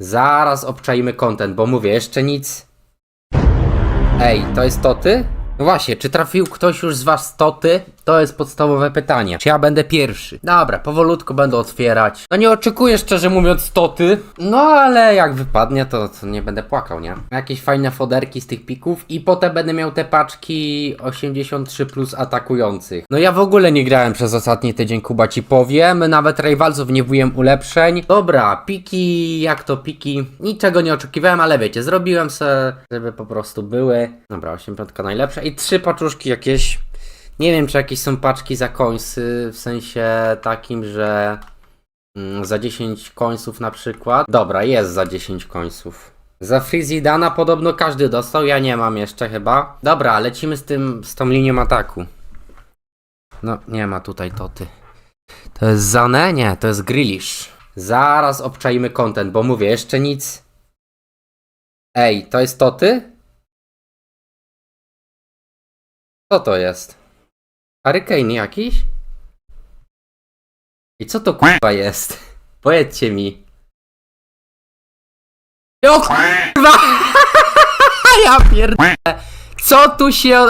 Zaraz obczajmy content, bo mówię, jeszcze nic. Ej, to jest Toty? No właśnie, czy trafił ktoś już z was Toty? To jest podstawowe pytanie. Czy ja będę pierwszy? Dobra, powolutku będę otwierać. No nie oczekuję szczerze mówiąc Toty. No ale jak wypadnie, to, to nie będę płakał, nie? Jakieś fajne foderki z tych pików i potem będę miał te paczki 83 plus atakujących. No ja w ogóle nie grałem przez ostatni tydzień, Kuba ci powiem. Nawet Rivalsów nie wbiłem ulepszeń. Dobra, piki, jak to piki? Niczego nie oczekiwałem, ale wiecie, zrobiłem se, żeby po prostu były. Dobra, 8 piątka najlepsza i trzy paczuszki jakieś. Nie wiem, czy jakieś są paczki za końsy, w sensie takim, że mm, za 10 końców na przykład. Dobra, jest za 10 końców. Za Frizidana podobno każdy dostał, ja nie mam jeszcze chyba. Dobra, lecimy z tym, z tą linią ataku. No, nie ma tutaj Toty. To jest Zane? Nie, to jest Grillish. Zaraz obczajmy content, bo mówię, jeszcze nic. Ej, to jest Toty? Co to jest? Hurricane jakiś? I co to kurwa jest? Powiedzcie mi. O kurwa! Ja pierdolę. Co tu się...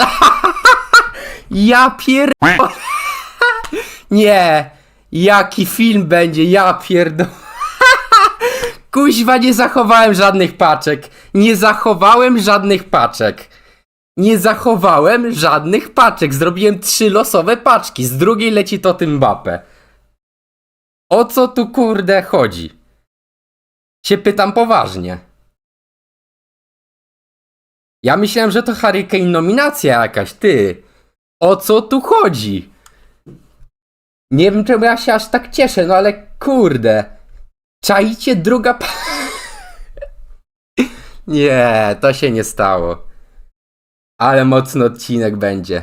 Ja pierdolę. Nie. Jaki film będzie? Ja pierdolę. Kuźwa, nie zachowałem żadnych paczek. Nie zachowałem żadnych paczek. Nie zachowałem żadnych paczek. Zrobiłem trzy losowe paczki. Z drugiej leci to tym Mbappe. O co tu kurde chodzi? Się pytam poważnie. Ja myślałem, że to Hurricane nominacja jakaś, ty. O co tu chodzi? Nie wiem, czemu ja się aż tak cieszę, no ale kurde. Czajcie druga. Nie, to się nie stało. Ale mocny odcinek będzie.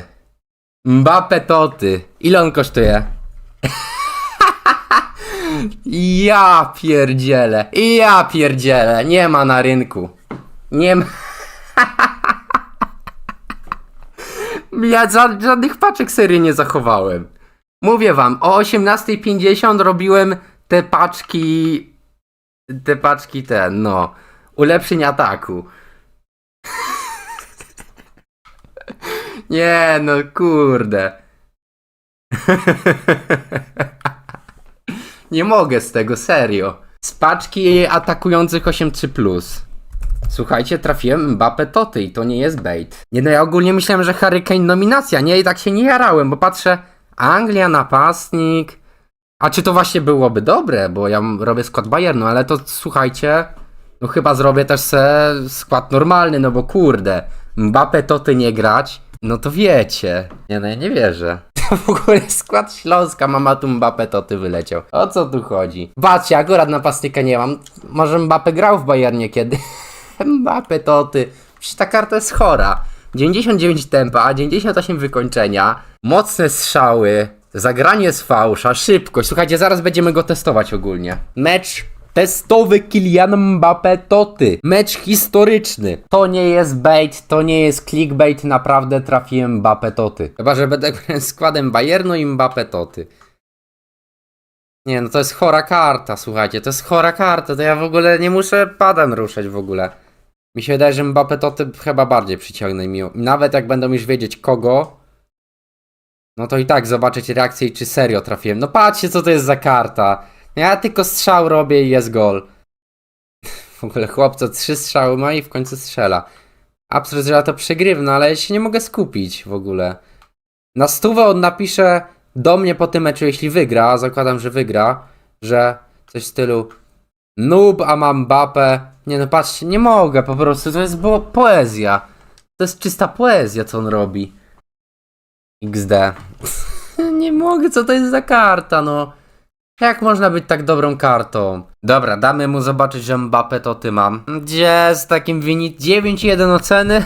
Mbappe Toty. Ile on kosztuje? ja pierdzielę. Ja pierdzielę. Nie ma na rynku. Nie ma... ja ża- żadnych paczek serii nie zachowałem. Mówię wam, o 18.50 robiłem te paczki... Te paczki te, no. Ulepszeń ataku. Nie, no kurde. Nie mogę z tego, serio. Z paczki atakujących 8-3+. Słuchajcie, trafiłem Mbappe Toty i to nie jest bait. Nie no, ja ogólnie myślałem, że Hurricane nominacja, nie? I tak się nie jarałem, bo patrzę, Anglia, napastnik. A czy to właśnie byłoby dobre, bo ja robię skład Bayernu, ale to słuchajcie, no chyba zrobię też se skład normalny, no bo kurde, Mbappe Toty nie grać, no to wiecie. Nie no, ja nie wierzę. To w ogóle skład Śląska, mama tu Mbappe Toty wyleciał. O co tu chodzi? Patrzcie, akurat napastnika nie mam. Może Mbappe grał w Bayernie kiedy? Mbappe Toty. Przecież ta karta jest chora. 99 tempa, 98 wykończenia, mocne strzały, zagranie z fałsza, szybkość. Słuchajcie, zaraz będziemy go testować ogólnie. Mecz testowy Kylian Mbappe Toty. Mecz historyczny. To nie jest bait, to nie jest clickbait, naprawdę trafiłem Mbappe Toty. Chyba, że będę składem Bayernu i Mbappe Toty. Nie, no to jest chora karta, słuchajcie, to jest chora karta, to ja w ogóle nie muszę padem ruszać w ogóle. Mi się wydaje, że Mbappe to ty chyba bardziej przyciągnę mi. Nawet jak będą już wiedzieć kogo, no to i tak zobaczyć reakcję czy serio trafiłem. No patrzcie co to jest za karta. Ja tylko strzał robię i jest gol. W ogóle chłopco trzy strzały ma i w końcu strzela. Absurd, że ja to przegrywam, no ale ja się nie mogę skupić w ogóle. Na stówę on napisze do mnie po tym meczu, jeśli wygra, a zakładam, że wygra, że coś w stylu Noob, a mam Mbappé. Nie no, patrzcie, nie mogę po prostu, to jest poezja. To jest czysta poezja, co on robi. XD. nie mogę, co to jest za karta, no. Jak można być tak dobrą kartą? Dobra, damy mu zobaczyć, że Mbappé to ty mam. Gdzie z takim wynik 9-1 oceny?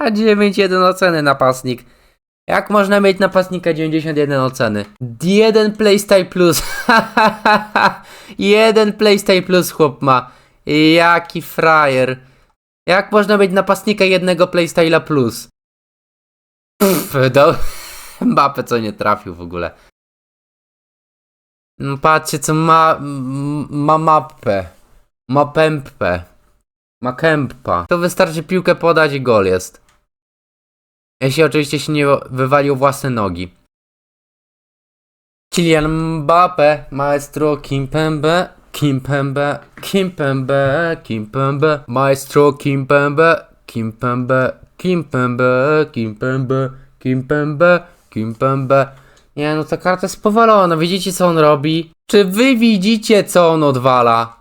9-1 oceny napastnik. Jak można mieć napastnika 91 oceny? Jeden playstyle plus. Jeden playstyle plus chłop ma. Jaki frajer. Jak można mieć napastnika jednego playstyla plus? Pff, do... Mbappe co nie trafił w ogóle. No patrzcie co ma... ma mapę. Ma pępę. Ma kępa. To wystarczy piłkę podać i gol jest. Jeśli oczywiście się nie wywalił własne nogi. Kylian Mbappe, maestro Kimpembe, Kimpembe, Kimpembe, Kimpembe, maestro Kimpembe, Kimpembe, Kimpembe, Kimpembe, Kimpembe, Kimpembe. Nie no, ta karta jest powalona, widzicie co on robi? Czy wy widzicie co on odwala?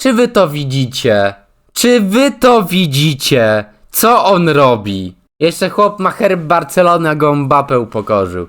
Czy wy to widzicie? Czy wy to widzicie? Co on robi? Jeszcze chłop ma herb Barcelony, a go Mbappe upokorzył.